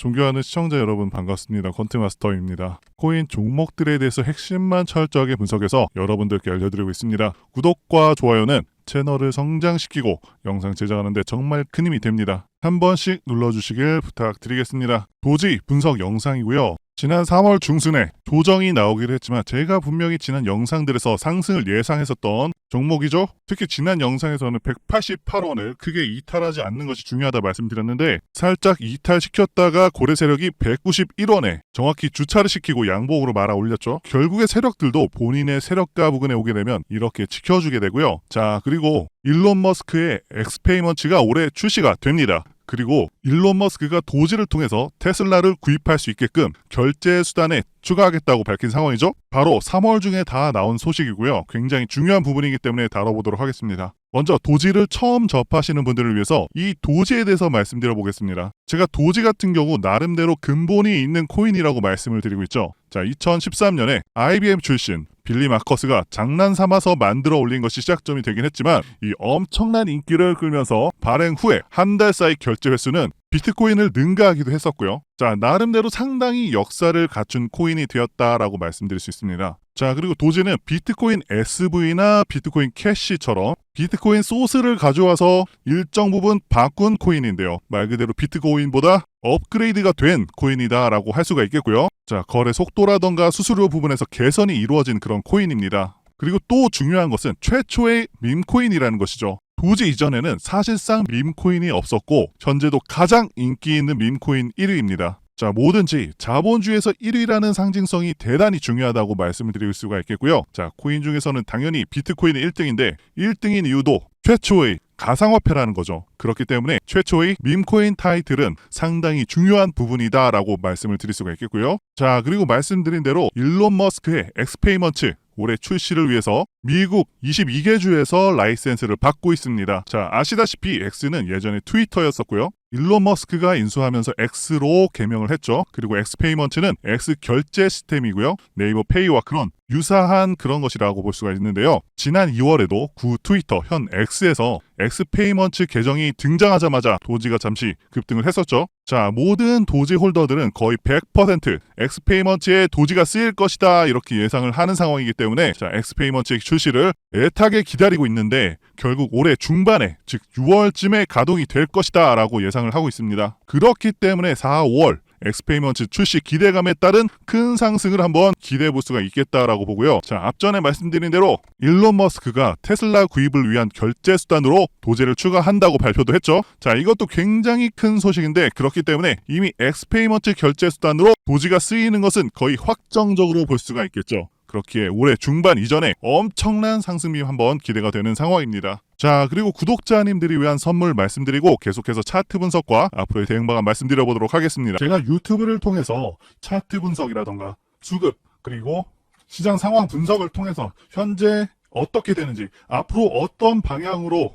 존경하는 시청자 여러분 반갑습니다. 컨트마스터입니다. 코인 종목들에 대해서 핵심만 철저하게 분석해서 여러분들께 알려드리고 있습니다. 구독과 좋아요는 채널을 성장시키고 영상 제작하는데 정말 큰 힘이 됩니다. 한 번씩 눌러주시길 부탁드리겠습니다. 도지 분석 영상이고요. 지난 3월 중순에 조정이 나오기로 했지만 제가 분명히 지난 영상들에서 상승을 예상했었던 종목이죠. 특히 지난 영상에서는 188원을 크게 이탈하지 않는 것이 중요하다 말씀드렸는데 살짝 이탈시켰다가 고래 세력이 191원에 정확히 주차를 시키고 양봉으로 말아 올렸죠. 결국에 세력들도 본인의 세력가 부근에 오게 되면 이렇게 지켜주게 되고요. 자 그리고 일론 머스크의 엑스페이먼츠가 올해 출시가 됩니다. 그리고 일론 머스크가 도지를 통해서 테슬라를 구입할 수 있게끔 결제 수단에 추가하겠다고 밝힌 상황이죠. 바로 3월 중에 다 나온 소식이고요. 굉장히 중요한 부분이기 때문에 다뤄보도록 하겠습니다. 먼저 도지를 처음 접하시는 분들을 위해서 이 도지에 대해서 말씀드려 보겠습니다. 제가 도지 같은 경우 나름대로 근본이 있는 코인이라고 말씀을 드리고 있죠. 자, 2013년에 IBM 출신 빌리 마커스가 장난 삼아서 만들어 올린 것이 시작점이 되긴 했지만 이 엄청난 인기를 끌면서 발행 후에 한 달 사이 결제 횟수는 비트코인을 능가하기도 했었고요. 자, 나름대로 상당히 역사를 갖춘 코인이 되었다라고 말씀드릴 수 있습니다. 자, 그리고 도지는 비트코인 SV나 비트코인 캐시처럼 비트코인 소스를 가져와서 일정 부분 바꾼 코인인데요. 말 그대로 비트코인보다 업그레이드가 된 코인이다라고 할 수가 있겠고요. 자, 거래 속도라던가 수수료 부분에서 개선이 이루어진 그런 코인입니다. 그리고 또 중요한 것은 최초의 밈코인이라는 것이죠. 도지 이전에는 사실상 밈코인이 없었고 현재도 가장 인기 있는 밈코인 1위입니다. 자, 뭐든지 자본주의에서 1위라는 상징성이 대단히 중요하다고 말씀을 드릴 수가 있겠고요. 자, 코인 중에서는 당연히 비트코인이 1등인데 1등인 이유도 최초의 가상화폐라는 거죠. 그렇기 때문에 최초의 밈코인 타이틀은 상당히 중요한 부분이다라고 말씀을 드릴 수가 있겠고요. 자, 그리고 말씀드린 대로 일론 머스크의 엑스페이먼츠 올해 출시를 위해서 미국 22개 주에서 라이센스를 받고 있습니다. 자, 아시다시피 X는 예전에 트위터였었고요. 일론 머스크가 인수하면서 X로 개명을 했죠. 그리고 엑스페이먼트는 X 결제 시스템이고요. 네이버 페이와 그런 유사한 그런 것이라고 볼 수가 있는데요. 지난 2월에도 구 트위터 현 X에서 엑스페이먼트 계정이 등장하자마자 도지가 잠시 급등을 했었죠. 자, 모든 도지 홀더들은 거의 100% 엑스페이먼트에 도지가 쓰일 것이다 이렇게 예상을 하는 상황이기 때문에 자, 엑스페이먼트의 출시를 애타게 기다리고 있는데 결국 올해 중반에 즉 6월쯤에 가동이 될 것이다라고 예상을 하고 있습니다. 그렇기 때문에 4, 5월 엑스페이먼트 출시 기대감에 따른 큰 상승을 한번 기대해 볼 수가 있겠다라고 보고요. 자, 앞전에 말씀드린 대로 일론 머스크가 테슬라 구입을 위한 결제 수단으로 도제를 추가한다고 발표도 했죠. 자, 이것도 굉장히 큰 소식인데 그렇기 때문에 이미 엑스페이먼트 결제 수단으로 도지가 쓰이는 것은 거의 확정적으로 볼 수가 있겠죠. 그렇기에 올해 중반 이전에 엄청난 상승이 한번 기대가 되는 상황입니다. 자, 그리고 구독자님들이 위한 선물 말씀드리고 계속해서 차트 분석과 앞으로의 대응 방안 말씀드려 보도록 하겠습니다. 제가 유튜브를 통해서 차트 분석이라던가 수급, 그리고 시장 상황 분석을 통해서 현재 어떻게 되는지, 앞으로 어떤 방향으로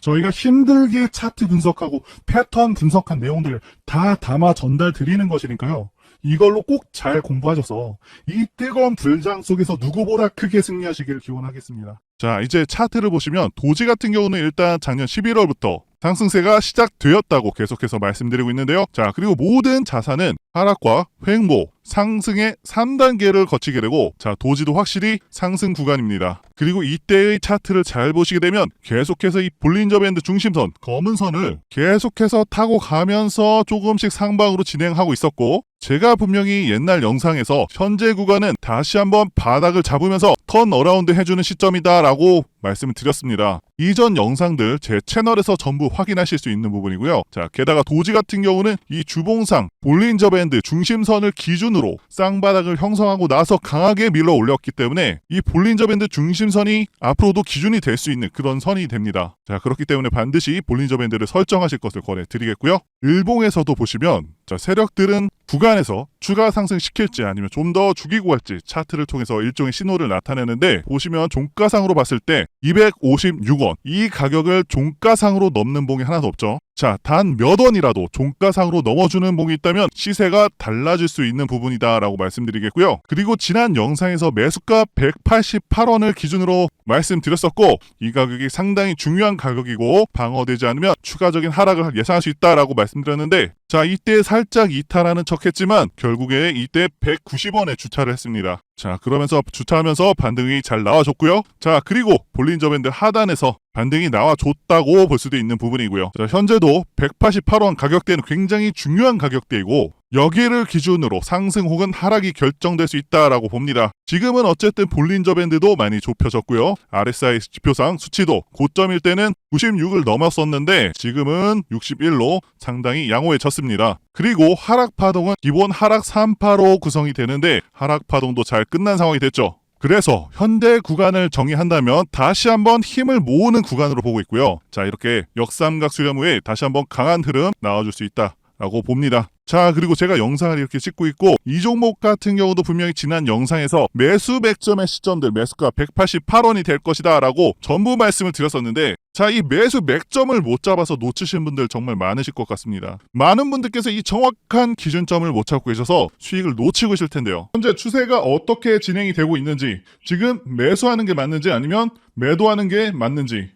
저희가 힘들게 차트 분석하고 패턴 분석한 내용들을 다 담아 전달 드리는 것이니까요. 이걸로 꼭 잘 공부하셔서 이 뜨거운 불장 속에서 누구보다 크게 승리하시길 기원하겠습니다. 자, 이제 차트를 보시면 도지 같은 경우는 일단 작년 11월부터 상승세가 시작되었다고 계속해서 말씀드리고 있는데요. 자, 그리고 모든 자산은 하락과 횡보, 상승의 3단계를 거치게 되고, 자, 도지도 확실히 상승 구간입니다. 그리고 이때의 차트를 잘 보시게 되면 계속해서 이 볼린저 밴드 중심선, 검은 선을 계속해서 타고 가면서 조금씩 상방으로 진행하고 있었고, 제가 분명히 옛날 영상에서 현재 구간은 다시 한번 바닥을 잡으면서 턴 어라운드 해주는 시점이다 라고 말씀을 드렸습니다. 이전 영상들 제 채널에서 전부 확인하실 수 있는 부분이고요. 자, 게다가 도지 같은 경우는 이 주봉상 볼린저 밴드 중심선을 기준으로 쌍바닥을 형성하고 나서 강하게 밀어 올렸기 때문에 이 볼린저 밴드 중심선이 앞으로도 기준이 될 수 있는 그런 선이 됩니다. 자, 그렇기 때문에 반드시 볼린저 밴드를 설정하실 것을 권해 드리겠고요. 일봉에서도 보시면 자, 세력들은 구간에서 추가 상승시킬지 아니면 좀 더 죽이고 갈지 차트를 통해서 일종의 신호를 나타내는데 보시면 종가상으로 봤을 때 256원 이 가격을 종가상으로 넘는 봉이 하나도 없죠. 자, 단 몇 원이라도 종가상으로 넘어주는 봉이 있다면 시세가 달라질 수 있는 부분이다라고 말씀드리겠고요. 그리고 지난 영상에서 매수가 188원을 기준으로 말씀드렸었고 이 가격이 상당히 중요한 가격이고 방어되지 않으면 추가적인 하락을 예상할 수 있다라고 말씀드렸는데 자, 이때 살짝 이탈하는 척했지만 결국에 이때 190원에 주차를 했습니다. 자, 그러면서 주차하면서 반등이 잘 나와줬고요. 자, 그리고 볼린저 밴드 하단에서 반등이 나와줬다고 볼 수도 있는 부분이고요. 자, 현재도 188원 가격대는 굉장히 중요한 가격대이고 여기를 기준으로 상승 혹은 하락이 결정될 수 있다라고 봅니다. 지금은 어쨌든 볼린저 밴드도 많이 좁혀졌고요. RSI 지표상 수치도 고점일 때는 96을 넘었었는데 지금은 61로 상당히 양호해졌습니다. 그리고 하락 파동은 기본 하락 3파로 구성이 되는데 하락 파동도 잘 끝난 상황이 됐죠. 그래서 현대 구간을 정의한다면 다시 한번 힘을 모으는 구간으로 보고 있고요. 자, 이렇게 역삼각 수렴 후에 다시 한번 강한 흐름 나와줄 수 있다 라고 봅니다. 자, 그리고 제가 영상을 이렇게 찍고 있고 이 종목 같은 경우도 분명히 지난 영상에서 매수 맥점의 시점들 매수가 188원이 될 것이다 라고 전부 말씀을 드렸었는데 자, 이 매수 맥점을 못 잡아서 놓치신 분들 정말 많으실 것 같습니다. 많은 분들께서 이 정확한 기준점을 못 찾고 계셔서 수익을 놓치고 계실 텐데요. 현재 추세가 어떻게 진행이 되고 있는지, 지금 매수하는 게 맞는지 아니면 매도하는 게 맞는지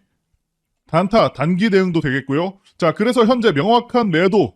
단타, 단기 대응도 되겠고요. 자, 그래서 현재 명확한 매도,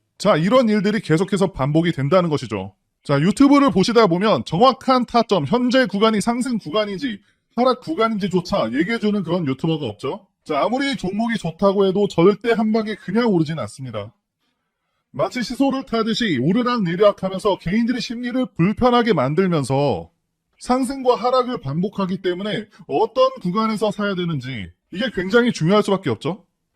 자, 이런 일들이 계속해서 반복이 된다는 것이죠. 자, 유튜브를 보시다 보면 정확한 타점, 현재 구간이 상승 구간인지 하락 구간인지조차 얘기해주는 그런 유튜버가 없죠. 자, 아무리 종목이 좋다고 해도 절대 한 방에 그냥 오르진 않습니다. 마치 시소를 타듯이 오르락 내리락 하면서 개인들의 심리를 불편하게 만들면서 상승과 하락을 반복하기 때문에 어떤 구간에서 사야 되는지 이게 굉장히 중요할 수밖에 없죠.